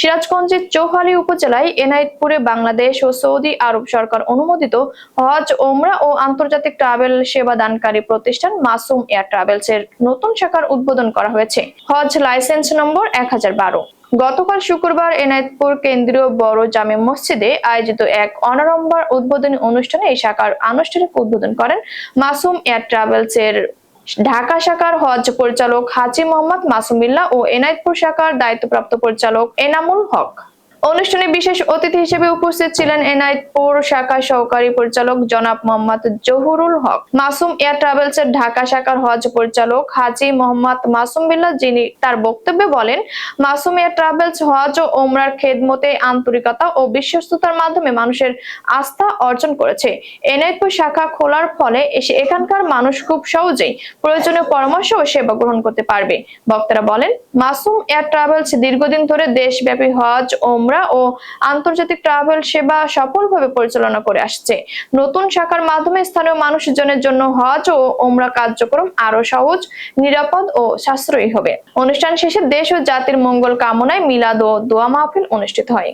সিরাজগঞ্জের চৌহালি উপজেলায় এনায়েতপুরে বাংলাদেশ ও সৌদি আরব সরকার অনুমোদিত হজ ওমরা ও আন্তর্জাতিক ট্রাভেল সেবা দানকারী প্রতিষ্ঠান মাসুম এয়ার ট্রাভেলস এর নতুন শাখার উদ্বোধন করা হয়েছে। হজ লাইসেন্স নম্বর এক হাজার বারো। গতকাল শুক্রবার এনায়েতপুর কেন্দ্রীয় বড় জামে মসজিদে আয়োজিত এক অনারম্বর উদ্বোধনী অনুষ্ঠানে এই শাখার আনুষ্ঠানিক উদ্বোধন করেন মাসুম এয়ার ট্রাভেলস এর ঢাকা শাখার হজ পরিচালক হাজি মোহাম্মদ মাসুমিল্লা ও এনায়তপুর শাখার দায়িত্বপ্রাপ্ত পরিচালক এনামুল হক। অনুষ্ঠানে বিশেষ অতিথি হিসেবে উপস্থিত ছিলেন এনায়েতপুর শাখার সহকারী পরিচালক জনাব মোহাম্মদ জহুরুল হক, মাসুম এয়ার ট্রাভেলস এর ঢাকা শাখার হজ পরিচালক হাজি মোহাম্মদ মাসুম বিল্লাহ, যিনি তার বক্তব্যে বলেন, মাসুম এয়ার ট্রাভেলস, হজ ও ওমরার খেদমতে আন্তরিকতা ও বিশ্বস্ততার মাধ্যমে মানুষের আস্থা অর্জন করেছে। এনায়েতপুর শাখা খোলার ফলে এসে এখানকার মানুষ খুব সহজেই প্রয়োজনীয় পরামর্শ ও সেবা গ্রহণ করতে পারবে। বক্তারা বলেন, মাসুম এয়ার ট্রাভেলস দীর্ঘদিন ধরে দেশব্যাপী হজ ওমরা ও আন্তর্জাতিক ট্রাভেল সেবা সফলভাবে পরিচালনা করে আসছে। নতুন শাখার মাধ্যমে স্থানীয় মানুষজনের জন্য হজ ও ওমরা কার্যক্রম আরও সহজ, নিরাপদ ও সাশ্রয়ী হবে। অনুষ্ঠান শেষে দেশ ও জাতির মঙ্গল কামনায় মিলাদ ও দোয়া মাহফিল অনুষ্ঠিত হয়।